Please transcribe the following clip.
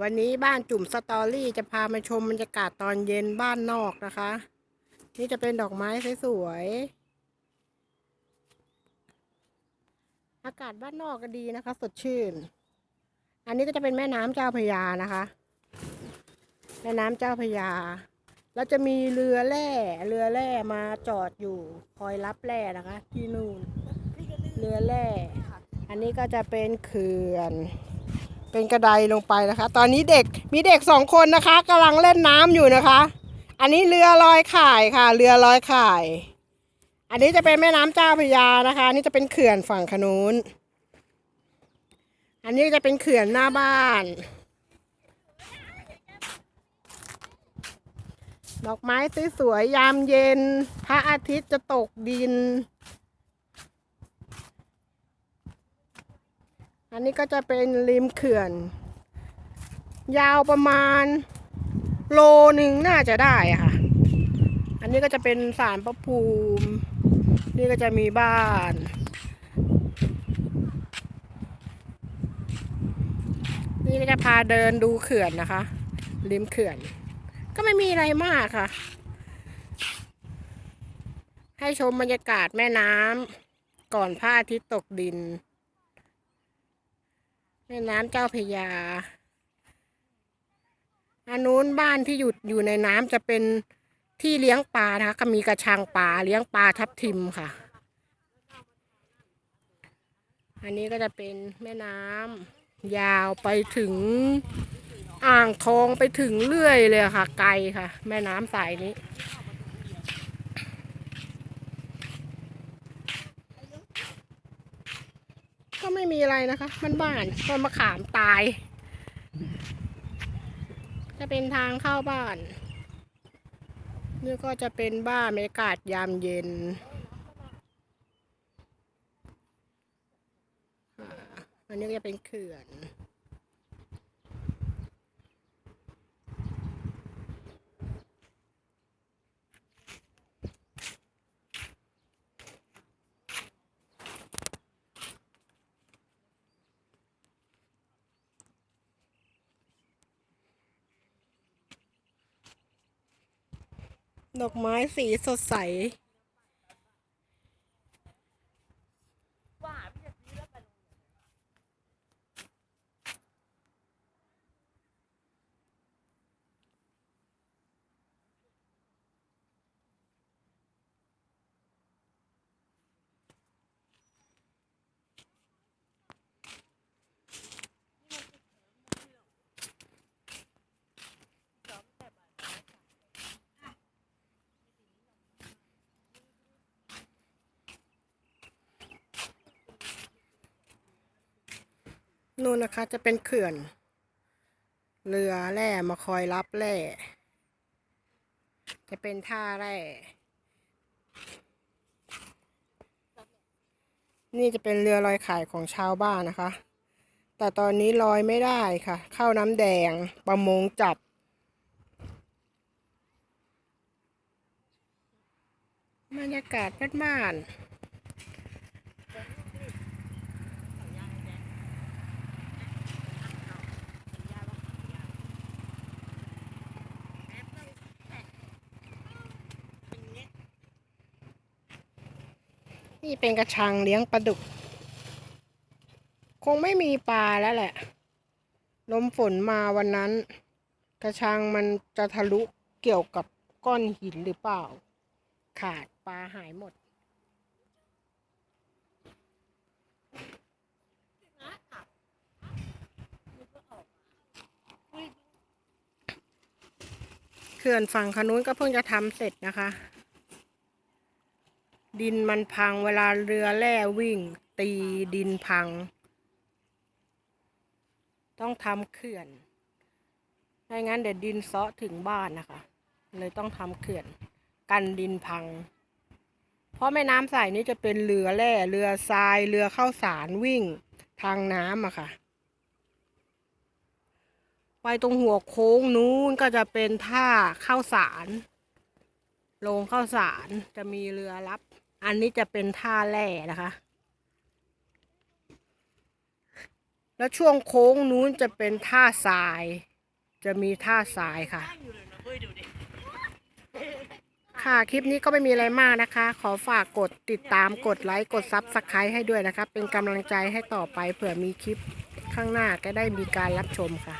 วันนี้บ้านจุ่มสตอรี่จะพามาชมบรรยากาศตอนเย็นบ้านนอกนะคะ นี่จะเป็นดอกไม้สวยๆอากาศบ้านนอกก็ดีนะคะ สดชื่น อันนี้ก็จะเป็นแม่น้ำเจ้าพยานะคะ แม่น้ำเจ้าพยา แล้วจะมีเรือแร่เรือแร่มาจอดอยู่คอยรับแร่นะคะ ที่นู่นเรือแร่อันนี้ก็จะเป็นเขื่อน เป็นกระไดลงไปนะคะ ตอนนี้เด็กมีเด็กสองคนนะคะกำลังเล่นน้ำอยู่นะคะ อันนี้เรือลอยข่ายค่ะ เรือลอยข่าย อันนี้จะเป็นแม่น้ำเจ้าพระยานะคะนนี่จะเป็นเขื่อนฝั่งขนุนอันนี้จะเป็นเขื่อนหน้าบ้านดอกไม้สวยๆยามเย็น พระอาทิตย์จะตกดิน อันนี้ก็จะเป็นริมเขื่อน ยาวประมาณโลหนึ่งน่าจะได้ค่ะ อันนี้ก็จะเป็นสารพระภูมิ นี่ก็จะมีบ้านนี่ก็จะพาเดินดูเขื่อนนะคะ ริมเขื่อน ก็ไม่มีอะไรมากค่ะ ให้ชมบรรยากาศแม่น้ำก่อนพระอาทิตย์ตกดิน แม่น้ำเจ้าพยาอันนู้นบ้านที่อยู่อยู่ในน้ำจะเป็นที่เลี้ยงปลานะคะก็มีกระชังปลาเลี้ยงปลาทับทิมค่ะ อันนี้ก็จะเป็นแม่น้ำยาวไปถึงอ่างทองไปถึงเรื่อยเลยค่ะ ไกลค่ะ แม่น้ำสายนี้ ก็ไม่มีอะไรนะคะ มันบ้านต้นมะขามตาย จะเป็นทางเข้าบ้านนี่ก็จะเป็นบ้านบรรยากาศยามเย็น อันนี้ก็จะเป็นเขื่อน ดอกไม้สีสดใส นู่นนะคะจะเป็นเขื่อน เรือแร่มาคอยรับแร่ จะเป็นท่าแร่ นี่จะเป็นเรือลอยขายของชาวบ้านนะคะ แต่ตอนนี้ลอยไม่ได้ค่ะ เข้าน้ำแดงประมงจับ บรรยากาศบ้านๆ นี่เป็นกระชังเลี้ยงปลาดุก คงไม่มีปลาแล้วแหละ ลมฝนมาวันนั้น กระชังมันจะทะลุเกี่ยวกับก้อนหินหรือเปล่า ขาดปลาหายหมดเขื่อนฝั่งขนุนก็เพิ่งจะทำเสร็จนะคะ ดินมันพังเวลาเรือแร่วิ่ง ตีดินพัง ต้องทำเขื่อนไม่งั้นเดี๋ยวดินเซาะถึงบ้านนะคะ เลยต้องทำเขื่อน กันดินพัง เพราะแม่น้ำสายนี้จะเป็นเรือแร่เรือทรายเรือเข้าสารวิ่งทางน้ำอะค่ะ ไปตรงหัวโค้งนู้นก็จะเป็นท่าเข้าสารลงเข้าสารจะมีเรือรับ อันนี้จะเป็นท่าแร่นะคะ แล้วช่วงโค้งนู้นจะเป็นท่าทราย จะมีท่าทรายค่ะ ค่ะคลิปนี้ก็ไม่มีอะไรมากนะคะ ขอฝากกดติดตามกดไลค์กดซับสไครต์ให้ด้วยนะคะ เป็นกำลังใจให้ต่อไปเผื่อมีคลิปข้างหน้าก็ได้มีการรับชมค่ะ